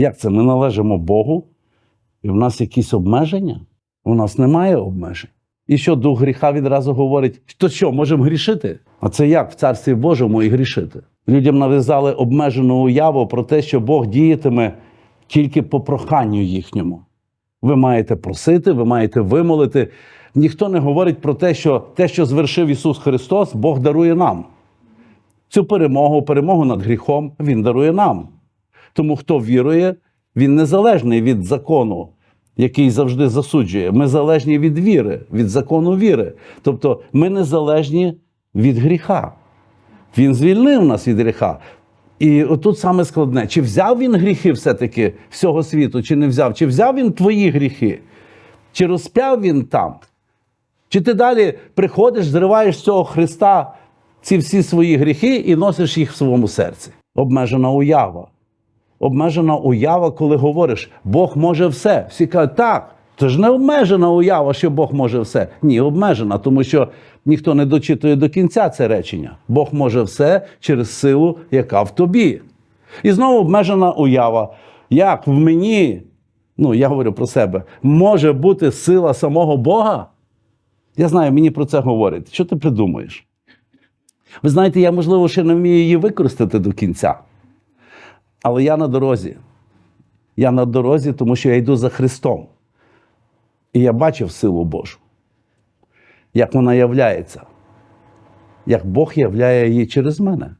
Як це? Ми належимо Богу, і в нас якісь обмеження? У нас немає обмежень. І що дух гріха відразу говорить, то що, можемо грішити? А це як в Царстві Божому і грішити? Людям нав'язали обмежену уяву про те, що Бог діятиме тільки по проханню їхньому. Ви маєте просити, ви маєте вимолити. Ніхто не говорить про те, що те, що звершив Ісус Христос, Бог дарує нам. Цю перемогу, перемогу над гріхом, Він дарує нам. Тому хто вірує, він незалежний від закону, який завжди засуджує. Ми залежні від віри, від закону віри. Тобто ми незалежні від гріха. Він звільнив нас від гріха. І отут саме складне: чи взяв він гріхи все-таки всього світу, чи не взяв? Чи взяв він твої гріхи? Чи розп'яв він там? Чи ти далі приходиш, зриваєш з цього Христа ці всі свої гріхи і носиш їх в своєму серці? Обмежена уява. Обмежена уява, коли говориш, Бог може все. Всі кажуть, так, це ж не обмежена уява, що Бог може все. Ні, обмежена, тому що ніхто не дочитує до кінця це речення. Бог може все через силу, яка в тобі. І знову обмежена уява. Як в мені, ну я говорю про себе, може бути сила самого Бога? Я знаю, мені про це говорять. Що ти придумаєш? Ви знаєте, я, можливо, ще не вмію її використати до кінця. Але я на дорозі. Я на дорозі, тому що я йду за Христом. І я бачив силу Божу, як вона являється, як Бог являє її через мене.